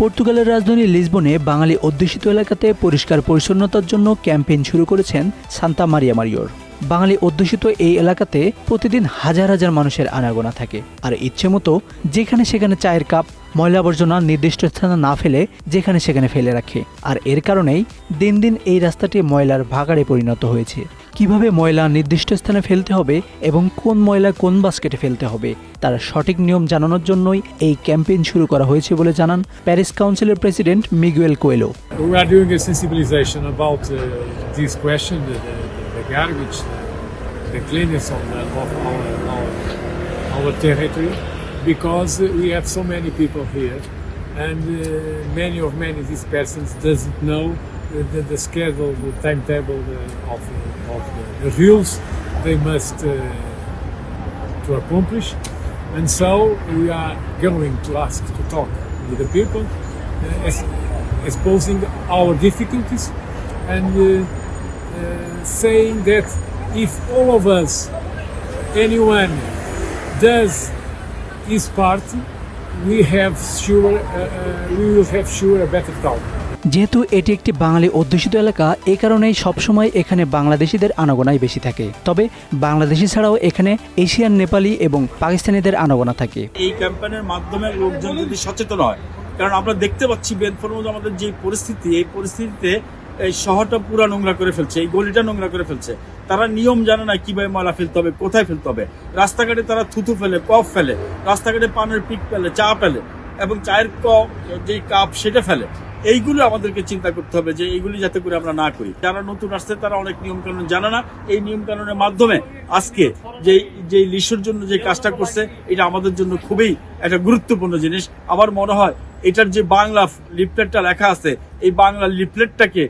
পর্তুগালের রাজধানী লিসবনে বাঙালি অধ্যুষিত এলাকাতে পরিষ্কার পরিচ্ছন্নতার জন্য ক্যাম্পেইন শুরু করেছেন সান্তা মারিয়া মারিওর বাঙালি অধ্যুষিত এই এলাকাতে প্রতিদিন হাজার হাজার মানুষের আনাগোনা থাকে। আর ইচ্ছে মতো যেখানে সেখানে চায়ের কাপ, ময়লা আবর্জনা নির্দিষ্ট স্থানে না ফেলে যেখানে সেখানে ফেলে রাখে। আর এর কারণেই দিন দিন এই রাস্তাটি ময়লার ভাগাড়ে পরিণত হয়েছে। কীভাবে ময়লা নির্দিষ্ট স্থানে ফেলতে হবে এবং কোন ময়লা কোন বাস্কেটে ফেলতে হবে তার সঠিক নিয়ম জানানোর জন্যই এই ক্যাম্পেইন শুরু করা হয়েছে বলে জানান প্যারিস কাউন্সিলের president Miguel Coelho. Because we have so many people here and uh, many of many of these persons doesn't know the, the, schedule, the timetable of, of the, rules they must uh, to accomplish, and so we are going to ask to talk with the people, uh, exposing our difficulties and uh, saying that if all of us, anyone, does his part, we have sure uh, uh, we will have sure a better town. যেহেতু এটি একটি বাঙালি অধ্যুষিত এলাকা এই কারণেই সবসময় এখানে বাংলাদেশিদের আনাগোনাই বেশি থাকে। তবে বাংলাদেশি ছাড়াও এখানে এশিয়ান, নেপালি এবং পাকিস্তানিদের আনাগোনা থাকে। এই ক্যাম্পেইনের মাধ্যমে লোকজন যদি সচেতন হয়, কারণ আমরা দেখতে পাচ্ছি বেনফরমোজ আমাদের যে পরিস্থিতি, এই পরিস্থিতিতে এই শহরটা পুরা নোংরা করে ফেলছে, এই গলিটা নোংরা করে ফেলছে। তারা নিয়ম জানে না কীভাবে ময়লা ফেলতে হবে, কোথায় ফেলতে হবে। রাস্তাঘাটে তারা থুতু ফেলে, কফ ফেলে, রাস্তাঘাটে পানের পিক ফেলে, চা ফেলে এবং চায়ের কপ যে কাপ সেটা ফেলে। এইগুলো আমাদেরকে চিন্তা করতে হবে যে এইগুলি যাতে করে আমরা না করি। যারা নতুন আসছে, তারা অনেক নিয়ম কানুন জানে না। এই নিয়ম কানুনের মাধ্যমে আজকে যে যে লিশুর জন্য যে কাজটা করছে, এটা আমাদের জন্য খুবই একটা গুরুত্বপূর্ণ জিনিস। আমার মনে হয় এটার যে বাংলা লিফলেটটা লেখা আছে, এই বাংলা লিফলেটটাকে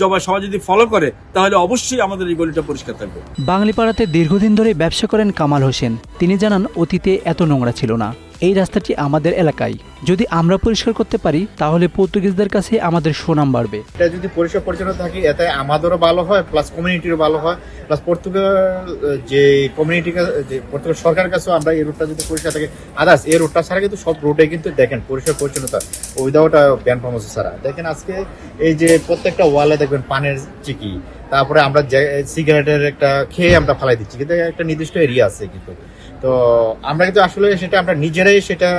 জবা সবাই যদি ফলো করে, তাহলে অবশ্যই আমাদের এই গলিটা পরিষ্কার থাকবে। বাঙালিপাড়াতে দীর্ঘদিন ধরে ব্যবসা করেন কামাল হোসেন। তিনি জানান, অতীতে এত নোংরা ছিল না। এই রাস্তাটি আমাদের এলাকায়। যদি আমরা পরিষ্কার করতে পারি, তাহলে পর্তুগিজদের কাছে আমাদের সুনাম বাড়বে। এটা যদি পরিষ্কার পরিচ্ছন্ন থাকে, এতে আমাদেরও ভালো হয় প্লাস কমিউনিটিরও ভালো হয় প্লাস পর্তুগাল, যে কমিউনিটি যে পর্তুগাল সরকারের কাছেও আমরা এই রোডটা যদি পরিষ্কার থাকে আদার্স এই রোডটা ছাড়া কিন্তু সব রোডে কিন্তু দেখেন, পরিষ্কার পরিচ্ছন্নতা উইদাউট ব্যান ফার্মাসি ছাড়া। দেখেন আজকে এই যে প্রত্যেকটা ওয়ালে দেখবেন পানের চিকি, তারপরে আমরা সিগারেটের একটা খেয়ে আমরা ফালাই দিচ্ছি, কিন্তু একটা নির্দিষ্ট এরিয়া আছে কিন্তু। তো আমরা কিন্তু আসলে সেটা আমরা নিজেরাই সেটা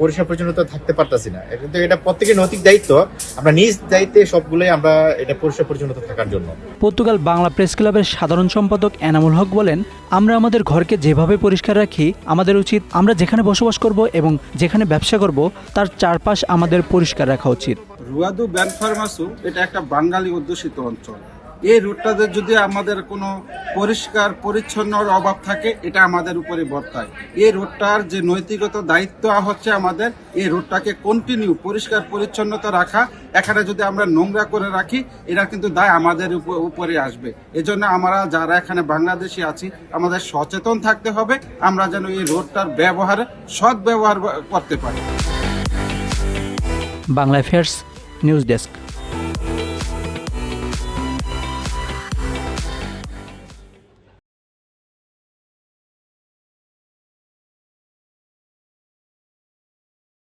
পরিষ্কার পরিচ্ছন্নতা থাকতে পারতাছি না। এটা কিন্তু এটা প্রত্যেকের নৈতিক দায়িত্ব। আমরা নিজ দায়িত্বে সবগুলোই আমরা এটা পরিষ্কার পরিচ্ছন্নতা থাকার জন্য। পর্তুগাল বাংলা প্রেস ক্লাবের সাধারণ সম্পাদক এনামুল হক বলেন আমরা আমাদের ঘরকে যেভাবে পরিষ্কার রাখি আমাদের উচিত আমরা যেখানে বসবাস করব এবং যেখানে ব্যবসা করব তার চারপাশ আমাদের পরিষ্কার রাখা উচিত। রুয়াদু ব্যান ফার্মাসু এটা একটা বাঙালি অধ্যুষিত অঞ্চল। এই রুটটাতে যদি আমাদের কোনো পরিষ্কার, পরিচ্ছন্নর অভাব থাকে, এটা আমাদের উপরে বর্তায়। এই রুটটার যে নৈতিকত দায়িত্ব হচ্ছে আমাদের, এই রুটটাকে কন্টিনিউ পরিষ্কার, পরিচ্ছন্নতা রাখা, এখানে যদি আমরা নোংরা করে রাখি এটা কিন্তু দায় আমাদের উপ- উপরে আসবে। এজন্য আমরা যারা এখানে বাংলাদেশি আছি, আমাদের সচেতন থাকতে হবে, আমরা যেন এই রোডটার ব্যবহার সৎ ব্যবহার করতে পারি। Bangla affairs news desk